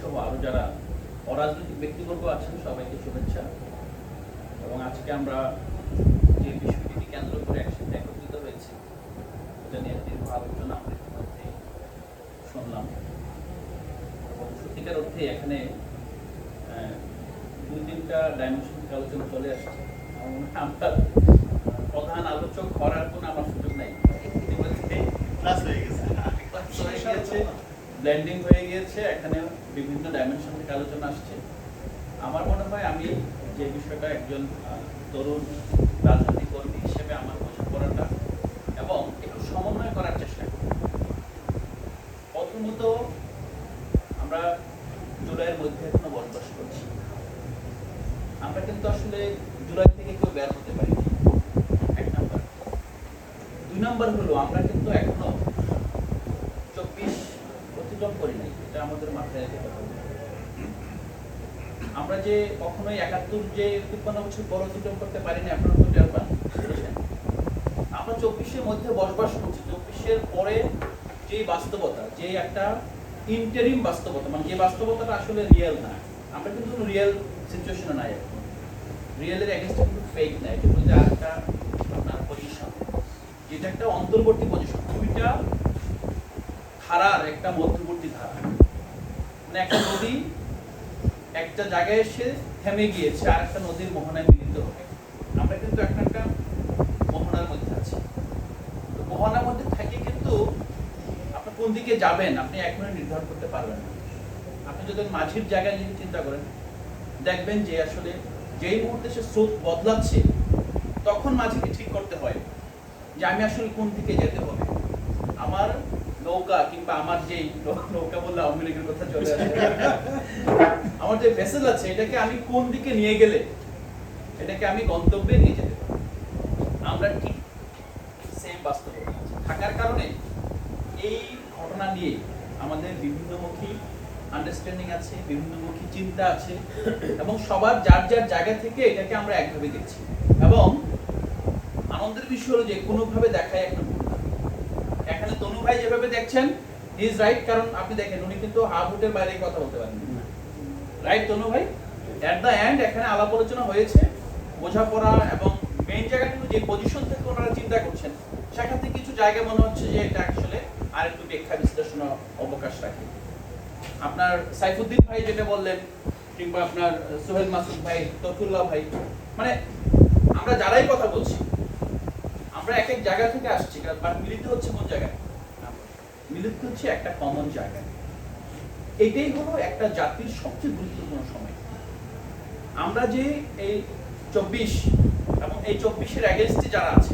সহ আরও যারা অরাজনৈতিক ব্যক্তিবর্গ আছেন, সবাইকে শুভেচ্ছা। এবং আজকে আমরা যে বিষয়টিকে কেন্দ্র করে একসাথে একত্রিত হয়েছি, এটা নিয়ে দীর্ঘ আলোচনা আমরা ইতিমধ্যে শুনলাম। এবং সত্যিকার অর্থে এখানে দুই তিনটা ডাইমেনশন আলোচনা চলে আসছে। আমরা প্রধান আলোচক করার ব্লেন্ডিং হয়ে গিয়েছে, এখানে বিভিন্ন ডাইমেনশন থেকে আলোচনা আসছে। আমার মনে হয় আমি যে বিষয়টা একজন তরুণ রাজনৈতিক কর্মী হিসেবে আমার বোঝাপড়াটা এবং একটু সমন্বয় করার চেষ্টা করি। প্রথমত আমরা জুলাইয়ের মধ্যে এখনও বসবাস করছি। আমরা কিন্তু আসলে জুলাই থেকে কেউ বের হতে পারি এক নাম্বার। দুই নাম্বার হলো, আমরা কিন্তু এখনও অতিক্রম করি নাই, এটা আমাদের মাথায় রেখে কথা আমরা যে কখনোই একাত্তর যে তিপ্পান্ন বছর পর অতিক্রম করতে পারিনি আপনারা তো টের পান? আমরা চব্বিশের মধ্যে বসবাস করছি, চব্বিশের পরে যে বাস্তবতা, যে একটা ইন্টারিম বাস্তবতা মানে যে বাস্তবতাটা আসলে রিয়েল না, আমরা কিন্তু রিয়েল সিচুয়েশনে নাই এখন রিয়েলের এগেনস্টে কিন্তু ফেক না, এটা একটা আপনার পজিশন যেটা একটা অন্তর্বর্তী পজিশন দুইটা ধারার একটা মধ্যবর্তী ধারা। মানে একটা নদী একটা জায়গায় এসে থেমে গিয়েছে আর একটা নদীর মোহনায় মিলিত হবে। আমরা কিন্তু একটা একটা মোহনার মধ্যে আছি। তো মোহনার মধ্যে থেকে কিন্তু আপনি কোন দিকে যাবেন আপনি এখনই নির্ধারণ করতে পারবেন না। আপনি যদি মাঝির জায়গায় যদি চিন্তা করেন, দেখবেন যে আসলে যেই মুহূর্তে সে স্রোত বদলাচ্ছে, তখন মাঝিকে ঠিক করতে হয় যে আমি আসলে কোন দিকে যেতে হবে। আমার নৌকা কিংবা আমার যে নৌকা বললে আওয়ামী লীগের কথা চলে আসে। আমার যে ভেসেল আছে, এটাকে আমি কোন দিকে নিয়ে গেলে এটাকে আমি গন্তব্যে নিয়ে যেতে আমরা ঠিক সেম বাস্তবতা থাকার কারণে এই ঘটনা নিয়ে আমাদের বিভিন্নমুখী আন্ডারস্ট্যান্ডিং আছে, বিভিন্নমুখী চিন্তা আছে, এবং সবার যার যার জায়গা থেকে এটাকে আমরা একভাবে দেখছি। এবং আনন্দের বিষয় হলো যে কোনোভাবে দেখায় একটা ভাই যেভাবে দেখছেন ইজ রাইট কারণ আপনি দেখেন, উনি কিন্তু হাফ ফুটের বাইরে কথা বলতে পারেন। রাইট তনু ভাই? এট দ্য এন্ড এখানে আলাপ আলোচনা হয়েছে, বোঝাপড়া এবং মেইন জায়গা কিন্তু যে পজিশন থেকে ওনারা চিন্তা করছেন, সেখান থেকে কিছু জায়গা মনে হচ্ছে যে এটা আসলে আর একটু ব্যাখ্যা বিশ্লেষণ অবকাশ রাখে। আপনার সাইফুদ্দিন ভাই যেটা বললেন, কিংবা আপনার সোহেল মাসুদ ভাই তফুল্লাহ ভাই মানে আমরা যারাই কথা বলছি, আমরা এক এক জায়গা থেকে আসছি বাট মিলিত হচ্ছে কোন জায়গায়? মিলিত হচ্ছে একটা কমন জায়গা। এটাই হলো একটা জাতির সবচেয়ে গুরুত্বপূর্ণ সময়। আমরা যে এই চব্বিশ এবং এই চব্বিশের অ্যাগেনস্টে যারা আছে